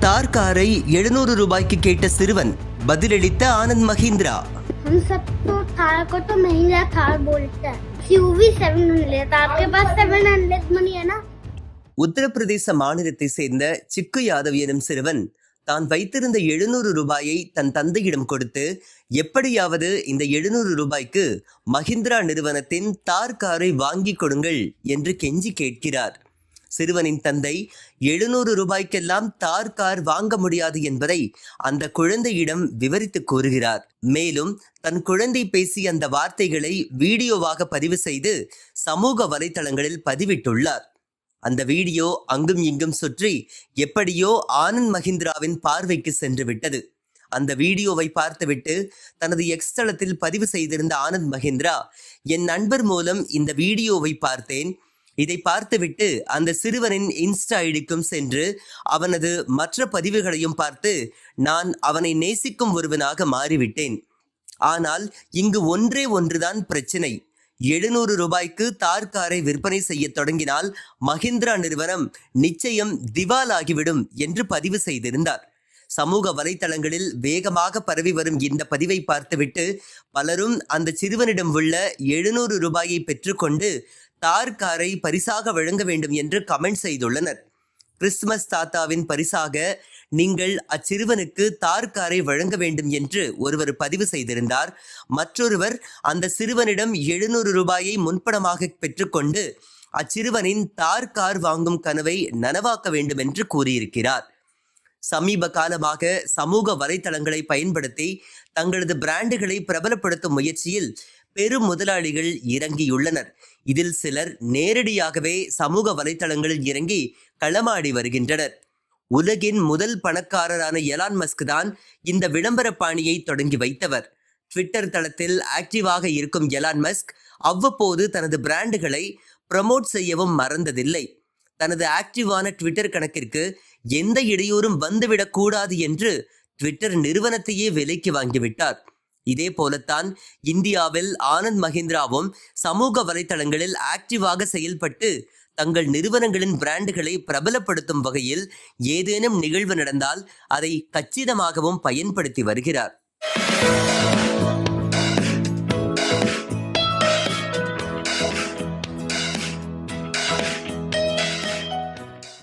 தார் காரை எழுநூறு ரூபாய்க்கு கேட்ட சிறுவன் பதிலளித்த ஆனந்த் மஹிந்திரா हम सब तो थार को तो महिंद्रा थार बोलते हैं क्यूवी सेवन हंड्रेड आपके पास सेवन हंड्रेड मनी है ना உத்தரப்பிரதேச மாநிலத்தை சேர்ந்த சிக்கு யாதவ் எனும் சிறுவன் தான் வைத்திருந்த எழுநூறு ரூபாயை தன் தந்தையிடம் கொடுத்து எப்படியாவது இந்த எழுநூறு ரூபாய்க்கு மஹிந்திரா நிறுவனத்தின் தார் காரை வாங்கிக் கொடுங்கள் என்று கெஞ்சி கேட்கிறார் சிறுவனின் தந்தை எழுநூறு ரூபாய்க்கெல்லாம் தார் கார் வாங்க முடியாது என்பதை அந்த குழந்தையிடம் விவரித்து கூறுகிறார். மேலும் தன் குழந்தை பேசிய அந்த வார்த்தைகளை வீடியோவாக பதிவு செய்து சமூக வலைதளங்களில் பதிவிட்டுள்ளார். அந்த வீடியோ அங்கும் இங்கும் சுற்றி எப்படியோ ஆனந்த் மஹிந்திராவின் பார்வைக்கு சென்று விட்டது. அந்த வீடியோவை பார்த்துவிட்டு தனது எக்ஸ் தளத்தில் பதிவு செய்திருந்த ஆனந்த் மஹிந்திரா என் நண்பர் மூலம் இந்த வீடியோவை பார்த்தேன். இதை பார்த்துவிட்டு அந்த சிறுவனின் இன்ஸ்டா ஐடிக்கும் சென்று அவனது மற்ற பதிவுகளையும் பார்த்து நான் அவனை நேசிக்கும் ஒருவனாக மாறிவிட்டேன். ஆனால் இங்கு ஒன்றே ஒன்றுதான் பிரச்சினை. எழுநூறு ரூபாய்க்கு தார் காரை விற்பனை செய்ய தொடங்கினால் மஹிந்திரா நிறுவனம் நிச்சயம் திவாலாகிவிடும் என்று பதிவு செய்திருந்தார். சமூக வலைதளங்களில் வேகமாக பரவி வரும் இந்த பதிவை பார்த்துவிட்டு பலரும் அந்த சிறுவனிடம் உள்ள எழுநூறு ரூபாயை பெற்றுக்கொண்டு தார் காரை பரிசாக வழங்க வேண்டும் என்று கமெண்ட் செய்துள்ளனர். கிறிஸ்துமஸ் தாத்தாவின் பரிசாக நீங்கள் அச்சிறுவனுக்கு தார் காரை வழங்க வேண்டும் என்று ஒருவர் பதிவு செய்திருந்தார். மற்றொருவர் அந்த சிறுவனிடம் எழுநூறு ரூபாயை முன்பணமாக பெற்றுக்கொண்டு அச்சிறுவனின் தார் கார் வாங்கும் கனவை நனவாக்க வேண்டும் என்று கூறியிருக்கிறார். சமீப காலமாக சமூக வலைதளங்களை பயன்படுத்தி தங்களது பிராண்டுகளை பிரபலப்படுத்தும் முயற்சியில் பெரும் முதலாளிகள் இறங்கியுள்ளனர். இதில் சிலர் நேரடியாகவே சமூக வலைதளங்களில் இறங்கி களமாடி வருகின்றனர். உலகின் முதல் பணக்காரரான எலான் மஸ்க் தான் இந்த விளம்பர பாணியை தொடங்கி வைத்தவர். ட்விட்டர் தளத்தில் ஆக்டிவாக இருக்கும் எலான் மஸ்க் அவ்வப்போது தனது பிராண்டுகளை ப்ரமோட் செய்யவும் மறந்ததில்லை. தனது ஆக்டிவான ட்விட்டர் கணக்கிற்கு எந்த இடையூறும் வந்துவிடக்கூடாது என்று ட்விட்டர் நிறுவனத்தையே விலைக்கு வாங்கிவிட்டார். இதே போலத்தான் இந்தியாவில் ஆனந்த் மஹிந்திராவும் சமூக வலைதளங்களில் ஆக்டிவாக செயல்பட்டு தங்கள் நிறுவனங்களின் பிராண்டுகளை பிரபலப்படுத்தும் வகையில் ஏதேனும் நிகழ்வு நடந்தால் அதை கச்சிதமாகவும் பயன்படுத்தி வருகிறார்.